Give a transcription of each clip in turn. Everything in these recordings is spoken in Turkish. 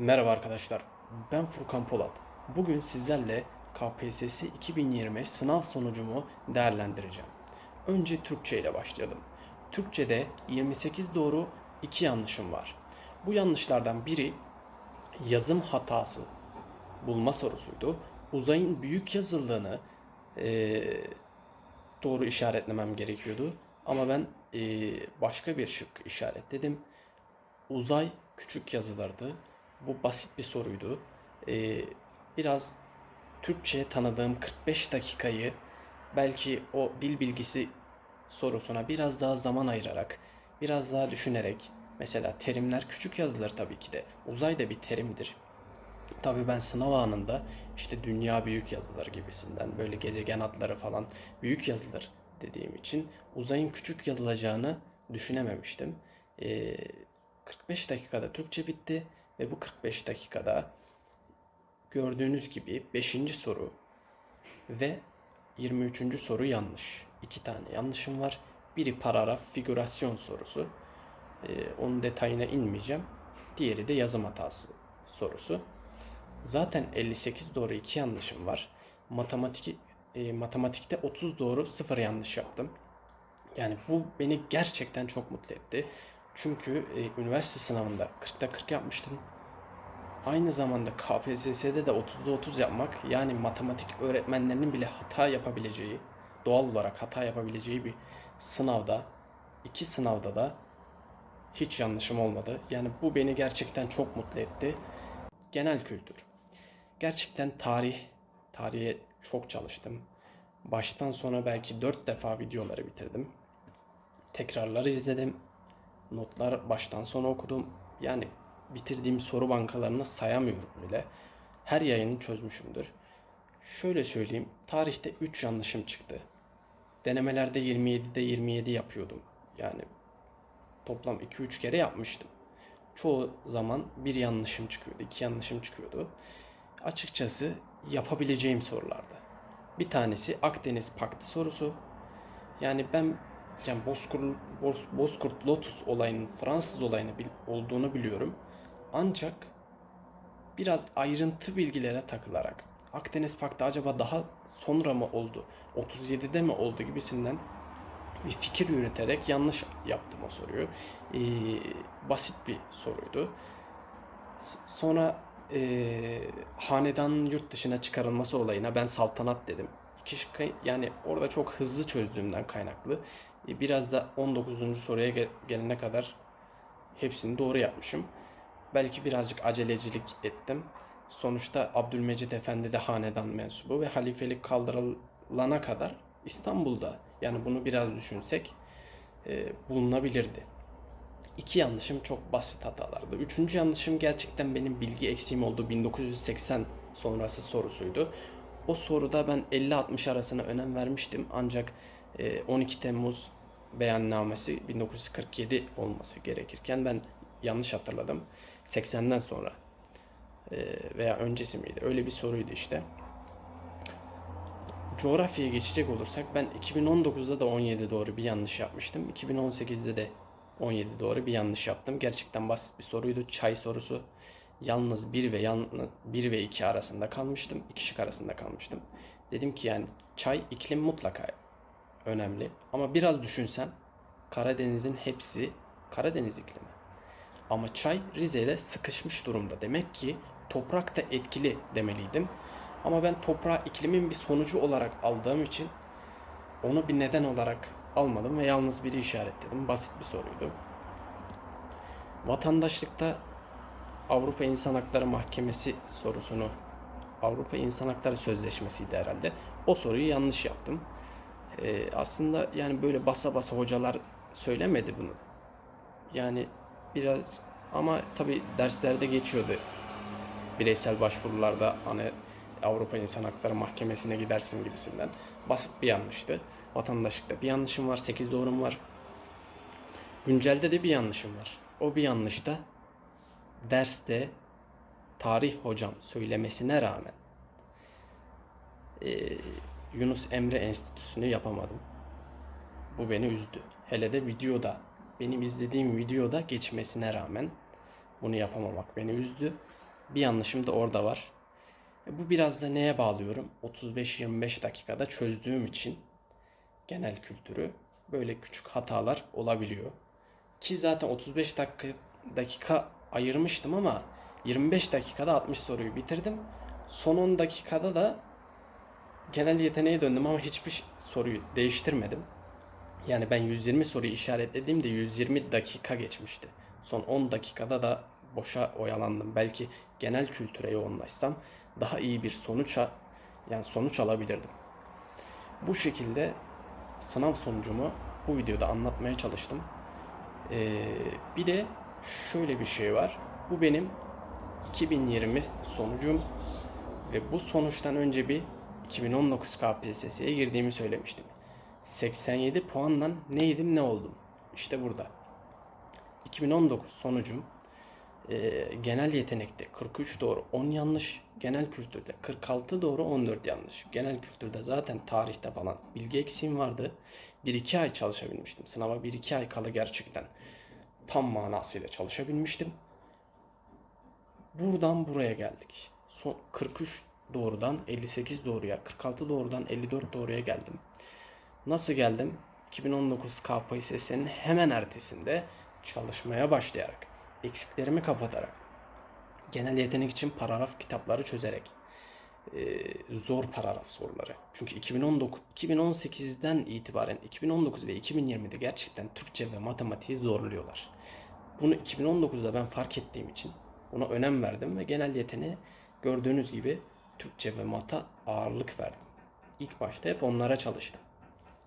Merhaba arkadaşlar, ben Furkan Polat. Bugün sizlerle KPSS 2020 sınav sonucumu değerlendireceğim. Önce Türkçe ile başlayalım. Türkçe'de 28 doğru, 2 yanlışım var. Bu yanlışlardan biri yazım hatası bulma sorusuydu. Uzayın büyük yazıldığını eee, doğru işaretlemem gerekiyordu. Ama ben eee, başka bir şık işaretledim. Uzay küçük yazılırdı. Bu basit bir soruydu. Ee, biraz Türkçe tanıdığım 45 dakikayı belki o dil bilgisi sorusuna biraz daha zaman ayırarak, biraz daha düşünerek, mesela terimler küçük yazılır tabii ki de. Uzay da bir terimdir. Tabii ben sınav anında işte dünya büyük yazılır gibisinden böyle gezegen adları falan büyük yazılır dediğim için uzayın küçük yazılacağını düşünememiştim. Ee, 45 dakikada Türkçe bitti ve bu 45 dakikada gördüğünüz gibi 5. soru ve 23. soru yanlış. İki tane yanlışım var. Biri paragraf figürasyon sorusu. Ee, onun detayına inmeyeceğim. Diğeri de yazım hatası sorusu. Zaten 58 doğru 2 yanlışım var. Matematik e, matematikte 30 doğru 0 yanlış yaptım. Yani bu beni gerçekten çok mutlu etti. Çünkü e, üniversite sınavında 40'ta 40 yapmıştım. Aynı zamanda KPSS'de de 30'da 30 yapmak yani matematik öğretmenlerinin bile hata yapabileceği, doğal olarak hata yapabileceği bir sınavda, iki sınavda da hiç yanlışım olmadı. Yani bu beni gerçekten çok mutlu etti. Genel kültür. Gerçekten tarih, tarihe çok çalıştım. Baştan sona belki 4 defa videoları bitirdim. Tekrarları izledim. Notlar baştan sona okudum. Yani bitirdiğim soru bankalarını sayamıyorum bile. Her yayını çözmüşümdür. Şöyle söyleyeyim. Tarihte 3 yanlışım çıktı. Denemelerde 27'de 27 yapıyordum. Yani toplam 2-3 kere yapmıştım. Çoğu zaman bir yanlışım çıkıyordu, iki yanlışım çıkıyordu. Açıkçası yapabileceğim sorulardı. Bir tanesi Akdeniz Paktı sorusu. Yani ben yani Bozkurt, Boz- Bozkurt Lotus olayının Fransız olayını olduğunu biliyorum. Ancak biraz ayrıntı bilgilere takılarak Akdeniz Paktı acaba daha sonra mı oldu, 37'de mi oldu gibisinden bir fikir yürüterek yanlış yaptım o soruyu. Ee, basit bir soruydu. Sonra ee, hanedanın yurt dışına çıkarılması olayına ben saltanat dedim. İki yani orada çok hızlı çözdüğümden kaynaklı. e, Biraz da 19. soruya gel- gelene kadar hepsini doğru yapmışım. Belki birazcık acelecilik ettim. Sonuçta Abdülmecit Efendi de hanedan mensubu ve halifelik kaldırılana kadar İstanbul'da yani bunu biraz düşünsek e, bulunabilirdi. İki yanlışım çok basit hatalardı. Üçüncü yanlışım gerçekten benim bilgi eksiğim oldu. 1980 sonrası sorusuydu. O soruda ben 50-60 arasına önem vermiştim. Ancak e, 12 Temmuz beyannamesi 1947 olması gerekirken ben yanlış hatırladım. 80'den sonra e, veya öncesi miydi? Öyle bir soruydu işte. Coğrafyaya geçecek olursak ben 2019'da da 17 doğru bir yanlış yapmıştım. 2018'de de 17 doğru bir yanlış yaptım. Gerçekten basit bir soruydu. Çay sorusu. Yalnız 1 ve yan 1 ve 2 arasında kalmıştım. İki şık arasında kalmıştım. Dedim ki yani çay iklim mutlaka önemli. Ama biraz düşünsem Karadeniz'in hepsi Karadeniz iklimi. Ama çay Rize'de sıkışmış durumda. Demek ki toprak da etkili demeliydim. Ama ben toprağı iklimin bir sonucu olarak aldığım için onu bir neden olarak almadım ve yalnız biri işaretledim. Basit bir soruydu. Vatandaşlıkta Avrupa İnsan Hakları Mahkemesi sorusunu Avrupa İnsan Hakları Sözleşmesi'ydi herhalde. O soruyu yanlış yaptım. Ee, aslında yani böyle basa basa hocalar söylemedi bunu. Yani biraz ama tabi derslerde geçiyordu. Bireysel başvurularda hani Avrupa İnsan Hakları Mahkemesi'ne gidersin gibisinden. Basit bir yanlıştı. Vatandaşlıkta bir yanlışım var, 8 doğrum var. Güncelde de bir yanlışım var. O bir yanlış da derste tarih hocam söylemesine rağmen eee, Yunus Emre Enstitüsü'nü yapamadım. Bu beni üzdü. Hele de videoda, benim izlediğim videoda geçmesine rağmen bunu yapamamak beni üzdü. Bir yanlışım da orada var. E, Bu biraz da neye bağlıyorum? 35-25 dakikada çözdüğüm için genel kültürü böyle küçük hatalar olabiliyor. Ki zaten 35 dakika, dakika ayırmıştım ama 25 dakikada 60 soruyu bitirdim. Son 10 dakikada da genel yeteneğe döndüm ama hiçbir soruyu değiştirmedim. Yani ben 120 soruyu işaretlediğimde 120 dakika geçmişti. Son 10 dakikada da boşa oyalandım. Belki genel kültüre yoğunlaşsam daha iyi bir sonuça yani sonuç alabilirdim. Bu şekilde sınav sonucumu bu videoda anlatmaya çalıştım. Ee, bir de şöyle bir şey var. Bu benim 2020 sonucum ve bu sonuçtan önce bir 2019 KPSS'ye girdiğimi söylemiştim. 87 puanla neydim ne oldum. İşte burada. 2019 sonucum e, genel yetenekte 43 doğru 10 yanlış, genel kültürde 46 doğru 14 yanlış. Genel kültürde zaten tarihte falan bilgi eksiğim vardı. 1-2 ay çalışabilmiştim. Sınava 1-2 ay kala gerçekten tam manasıyla çalışabilmiştim. Buradan buraya geldik. Son 43 doğrudan 58 doğruya, 46 doğrudan 54 doğruya geldim. Nasıl geldim? 2019 KPSS'nin hemen ertesinde çalışmaya başlayarak, eksiklerimi kapatarak, genel yetenek için paragraf kitapları çözerek, zor paragraf soruları. Çünkü 2019 2018'den itibaren 2019 ve 2020'de gerçekten Türkçe ve matematiği zorluyorlar. Bunu 2019'da ben fark ettiğim için buna önem verdim ve genel yeteneğe gördüğünüz gibi Türkçe ve mata ağırlık verdim. İlk başta hep onlara çalıştım.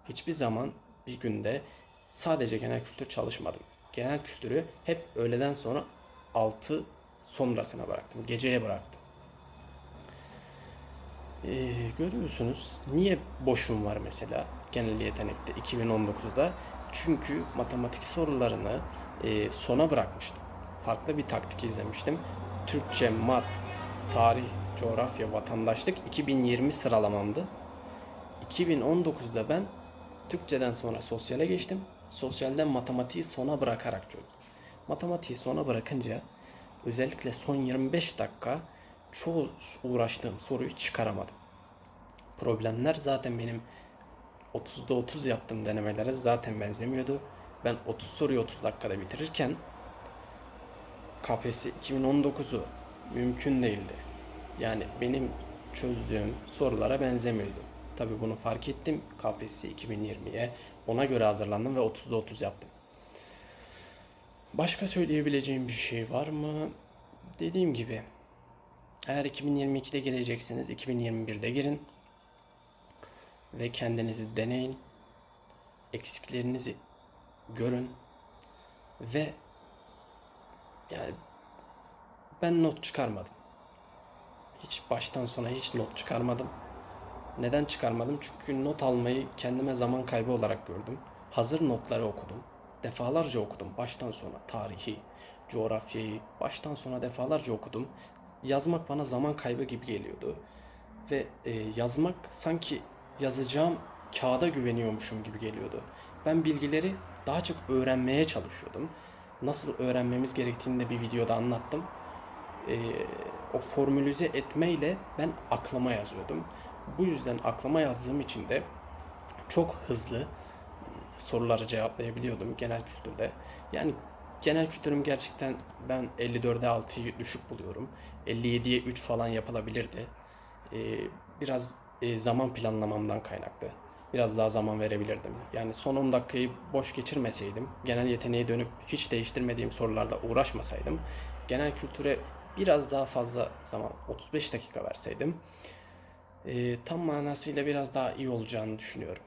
Hiçbir zaman bir günde sadece genel kültür çalışmadım. Genel kültürü hep öğleden sonra 6 sonrasına bıraktım. Geceye bıraktım. Ee, görüyorsunuz niye boşum var mesela genel yetenekte 2019'da? Çünkü matematik sorularını e, sona bırakmıştım. Farklı bir taktik izlemiştim. Türkçe, mat, tarih, coğrafya, vatandaşlık 2020 sıralamamdı. 2019'da ben Türkçeden sonra sosyale geçtim. Sosyalden matematiği sona bırakarak çözdüm. Matematiği sona bırakınca özellikle son 25 dakika çoğu uğraştığım soruyu çıkaramadım. Problemler zaten benim 30'da 30 yaptığım denemelere zaten benzemiyordu. Ben 30 soruyu 30 dakikada bitirirken KPSS 2019'u mümkün değildi. Yani benim çözdüğüm sorulara benzemiyordu. Tabii bunu fark ettim KPSS 2020'ye. Ona göre hazırlandım ve 30'da 30 yaptım. Başka söyleyebileceğim bir şey var mı? Dediğim gibi eğer 2022'de gireceksiniz, 2021'de girin ve kendinizi deneyin. Eksiklerinizi görün ve yani ben not çıkarmadım. Hiç baştan sona hiç not çıkarmadım. Neden çıkarmadım? Çünkü not almayı kendime zaman kaybı olarak gördüm. Hazır notları okudum. Defalarca okudum. Baştan sona tarihi, coğrafyayı baştan sona defalarca okudum. Yazmak bana zaman kaybı gibi geliyordu. Ve e, yazmak sanki yazacağım kağıda güveniyormuşum gibi geliyordu. Ben bilgileri daha çok öğrenmeye çalışıyordum. Nasıl öğrenmemiz gerektiğini de bir videoda anlattım e, o formülize etmeyle ben aklıma yazıyordum. Bu yüzden aklıma yazdığım için de çok hızlı soruları cevaplayabiliyordum genel kültürde. Yani genel kültürüm gerçekten ben 54'e 6'yı düşük buluyorum. 57'ye 3 falan yapılabilirdi. E, biraz e, zaman planlamamdan kaynaklı. Biraz daha zaman verebilirdim. Yani son 10 dakikayı boş geçirmeseydim, genel yeteneğe dönüp hiç değiştirmediğim sorularda uğraşmasaydım, genel kültüre biraz daha fazla zaman 35 dakika verseydim e, tam manasıyla biraz daha iyi olacağını düşünüyorum.